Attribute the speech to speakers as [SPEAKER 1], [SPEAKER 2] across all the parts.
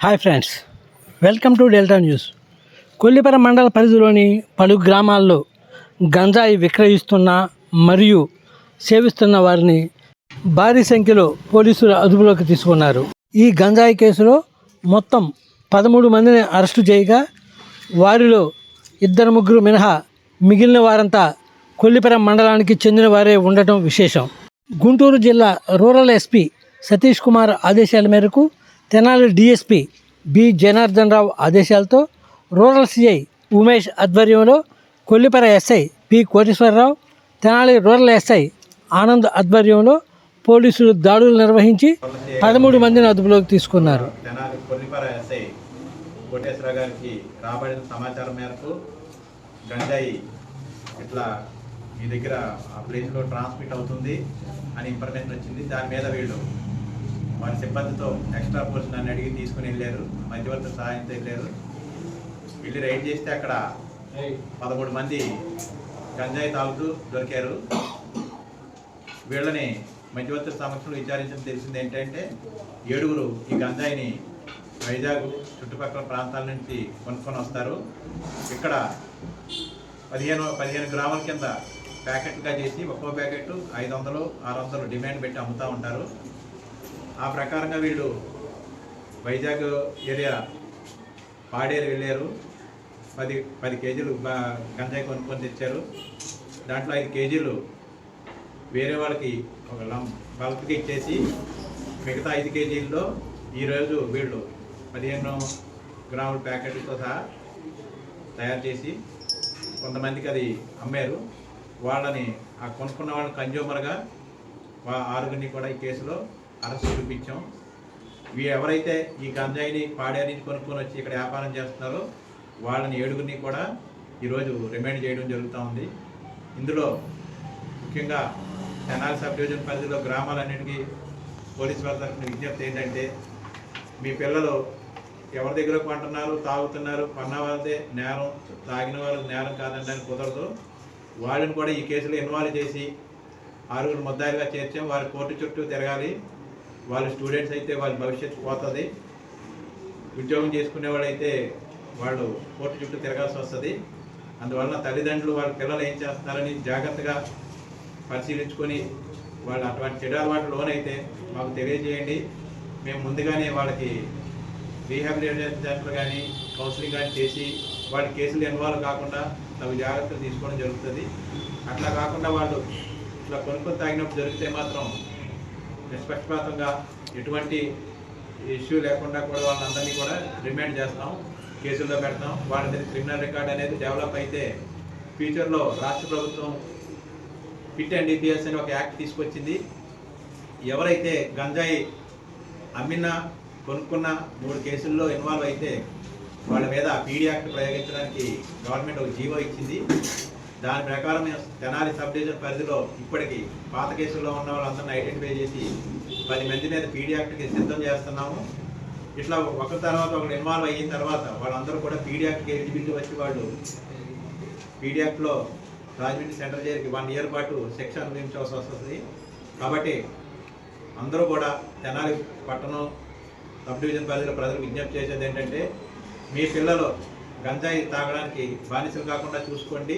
[SPEAKER 1] Hi friends welcome to Delta news Kollipara మండల పరిధిలోని పలు గ్రామాల్లో గంజాయి విక్రయిస్తున్న మరియు సేవిస్తున్న వారిని భారీ సంఖ్యలో పోలీసులు అదుపులోకి తీసుకున్నారు. ఈ గంజాయి కేసులో మొత్తం పదమూడు మందిని అరెస్టు చేయగా వారిలో ఇద్దరు ముగ్గురు మినహా మిగిలిన వారంతా కొల్లిపర మండలానికి చెందిన వారే ఉండటం విశేషం. గుంటూరు జిల్లా రూరల్ ఎస్పీ సతీష్ కుమార్ ఆదేశాల మేరకు తెనాలి డిఎస్పి బి జనార్దన్ రావు ఆదేశాలతో రూరల్ సిఐ ఉమేష్ ఆధ్వర్యంలో Kollipara SI P Koteswara Rao Tenali rural SI Anand ఆధ్వర్యంలో పోలీసులు దాడులు నిర్వహించి పదమూడు మందిని అదుపులోకి తీసుకున్నారు.
[SPEAKER 2] కోటేశ్వర గారికి రాబడిన సమాచారం మేరకు గంజాయి ఇట్లా మీ దగ్గర ఆ ప్లేస్లో ట్రాన్స్మిట్ అవుతుంది అని ఇన్ఫర్మేషన్ వచ్చింది. దాని మీద వీళ్ళు వారి సిబ్బందితో ఎక్స్ట్రా పోర్షన్ అని అడిగి తీసుకుని వెళ్ళారు. మధ్యవర్తి సహాయంతో వెళ్ళారు. వెళ్ళి రైడ్ చేస్తే అక్కడ పదమూడు మంది గంజాయి తాగుతూ దొరికారు. వీళ్ళని మధ్యవర్తి సమక్షంలో విచారించడం తెలిసింది ఏంటంటే ఏడుగురు ఈ గంజాయిని వైజాగ్ చుట్టుపక్కల ప్రాంతాల నుంచి కొనుక్కొని వస్తారు. ఇక్కడ పదిహేను పదిహేను గ్రాముల కింద ప్యాకెట్గా చేసి ఒక్కో ప్యాకెట్ ఐదు వందలు ఆరు వందలు డిమాండ్ పెట్టి అమ్ముతూ ఉంటారు. ఆ ప్రకారంగా వీళ్ళు వైజాగ్ ఏరియా పాడేరు వెళ్ళారు. పది పది కేజీలు గంజాయి కొనుక్కొని తెచ్చారు. దాంట్లో ఐదు కేజీలు వేరే వాళ్ళకి ఒక లం బల్క్కి ఇచ్చేసి మిగతా ఐదు కేజీల్లో ఈరోజు వీళ్ళు పదిహేను గ్రాముల ప్యాకెట్లతో సహా తయారు చేసి కొంతమందికి అది అమ్మారు. వాళ్ళని ఆ కొనుక్కున్న వాళ్ళని కన్జ్యూమర్గా ఆరుగురిని కూడా ఈ కేసులో అరెస్ట్ చూపించాం. ఇవి ఎవరైతే ఈ గంజాయిని పాడేరు నుంచి కొనుక్కొని వచ్చి ఇక్కడ వ్యాపారం చేస్తున్నారో వాళ్ళని ఏడుగురిని కూడా ఈరోజు రిమైండ్ చేయడం జరుగుతూ ఉంది. ఇందులో ముఖ్యంగా తెనాలి సబ్ డివిజన్ పరిధిలో గ్రామాలన్నింటికీ పోలీసు వారి తరఫున విజ్ఞప్తి ఏంటంటే మీ పిల్లలు ఎవరి దగ్గర కొంటున్నారు తాగుతున్నారు కొన్న వాళ్ళదే నేరం తాగిన వాళ్ళకి నేరం కాదండి కుదరదు. వాళ్ళని కూడా ఈ కేసులో ఇన్వాల్వ్ చేసి ఆరుగురు ముద్దాయిలుగా చేర్చాం. వారి కోర్టు చుట్టూ తిరగాలి. వాళ్ళ స్టూడెంట్స్ అయితే వాళ్ళ భవిష్యత్తు పోతుంది. ఉద్యోగం చేసుకునేవాడైతే వాళ్ళు కోర్టు చుట్టూ తిరగాల్సి వస్తుంది. అందువలన తల్లిదండ్రులు వాళ్ళ పిల్లలు ఏం చేస్తున్నారని జాగ్రత్తగా పరిశీలించుకొని వాళ్ళు అటువంటి చెడు అలవాటు లోనైతే మాకు తెలియజేయండి. మేము ముందుగానే వాళ్ళకి రీహాబిలిటేషన్ సెంటర్ కానీ కౌన్సిలింగ్ కానీ చేసి వాళ్ళ కేసులు ఇన్వాల్వ్ కాకుండా తగు జాగ్రత్తలు తీసుకోవడం జరుగుతుంది. అట్లా కాకుండా వాళ్ళు ఇట్లా కొనుక్కొని తాగినప్పుడు జరిగితే మాత్రం నిష్పక్షపాతంగా ఎటువంటి ఇష్యూ లేకుండా కూడా వాళ్ళందరినీ కూడా రిమాండ్ చేస్తాం కేసుల్లో పెడతాం. వాళ్ళ మీద క్రిమినల్ రికార్డ్ అనేది డెవలప్ అయితే ఫ్యూచర్లో రాష్ట్ర ప్రభుత్వం ఫిట్ అండ్ డిపిఎస్ అని ఒక యాక్ట్ తీసుకొచ్చింది. ఎవరైతే గంజాయి అమ్మిన కొనుక్కున్న మూడు కేసుల్లో ఇన్వాల్వ్ అయితే వాళ్ళ మీద పీడీ యాక్ట్ ప్రయోగించడానికి గవర్నమెంట్ ఒక జీవో ఇచ్చింది. దాని ప్రకారం మేము తెనాలి సబ్ డివిజన్ పరిధిలో ఇప్పటికీ పాత కేసుల్లో ఉన్న వాళ్ళందరినీ ఐడెంటిఫై చేసి పది మంది మీద పీడీ యాక్ట్కి సిద్ధం చేస్తున్నాము. ఇట్లా ఒకరి తర్వాత ఒకరు ఇన్వాల్వ్ అయిన తర్వాత వాళ్ళందరూ కూడా పీడీ యాక్ట్కి ఎలిజిబిలిటీ వచ్చి వాళ్ళు పీడీ యాక్ట్లో రాజమండ్రి సెంటర్ జైలుకి వన్ ఇయర్ పాటు శిక్ష అనుభవించవలసి వస్తుంది. కాబట్టి అందరూ కూడా తెనాలి పట్టణం సబ్ డివిజన్ పరిధిలో ప్రజలకు విజ్ఞప్తి చేసేది ఏంటంటే మీ పిల్లలు గంజాయి తాగడానికి బానిసలు కాకుండా చూసుకోండి.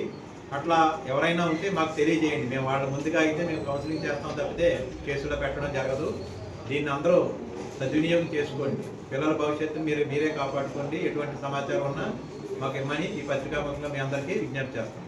[SPEAKER 2] అట్లా ఎవరైనా ఉంటే మాకు తెలియజేయండి. మేము వాళ్ళ ముందుగా అయితే మేము కౌన్సిలింగ్ చేస్తాం తప్పితే కేసులో పెట్టడం జరగదు. దీన్ని అందరూ సద్వినియోగం చేసుకోండి. పిల్లల భవిష్యత్తు మీరు మీరే కాపాడుకోండి. ఎటువంటి సమాచారం ఉన్నా మాకు ఇమ్మని ఈ పత్రికా ముఖంగా మీ అందరికీ విజ్ఞప్తి చేస్తాం.